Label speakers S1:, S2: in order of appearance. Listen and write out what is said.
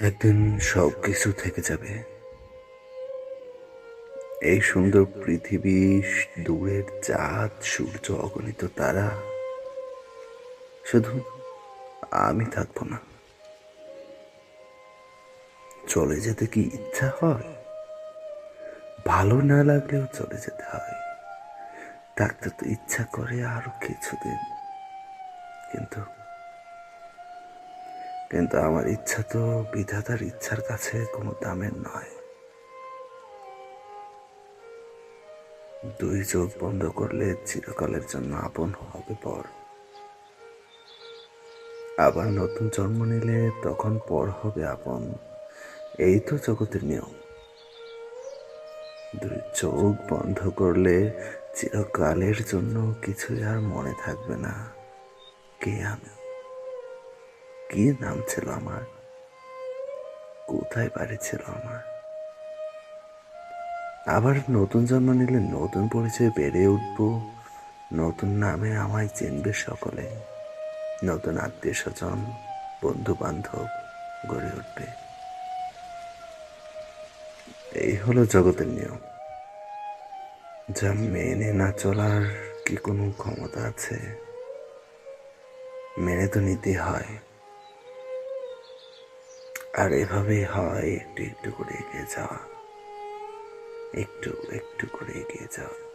S1: একদিন সব কিছু থেকে যাবে। এই সুন্দর পৃথিবী দূরের চাঁদ, সূর্য, অগণিত তারা। শুধু আমি থাকব না। চলে যেতে কি ইচ্ছা হয়? ভালো না লাগলেও চলে যেতে হয়। থাকতে তো ইচ্ছা করে আরও কিছুদিন। কিন্তু কিন্তু আমার ইচ্ছা তো বিধাতার ইচ্ছার কাছে কোনো দামের নয়। দুই চোখ বন্ধ করলে চিরকালের জন্য আপন হবে পর। আবার নতুন জন্ম নিলে তখন পর হবে আপন। এই তো জগতের নিয়ম। দুই চোখ বন্ধ করলে চিরকালের জন্য কিছুই আর মনে থাকবে না। কে আমি? কি নাম ছিল আমার? কোথায় বাড়ি ছিল আমার? আবার নতুন জন্ম নিলে নতুন পরিচয় বেড়ে উঠবো, নতুন নামে আমায় চিনবে সকলে, নতুন আত্মীয় স্বজন বন্ধু বান্ধব গড়ে উঠবে। এই হলো জগতের নিয়ম। যা মেনে না চলার কি কোনো ক্ষমতা আছে? মেনে তো নিতে হয়। আর এভাবেই হয় একটু একটু করে এগিয়ে যাওয়া। একটু একটু করে এগিয়ে যাওয়া।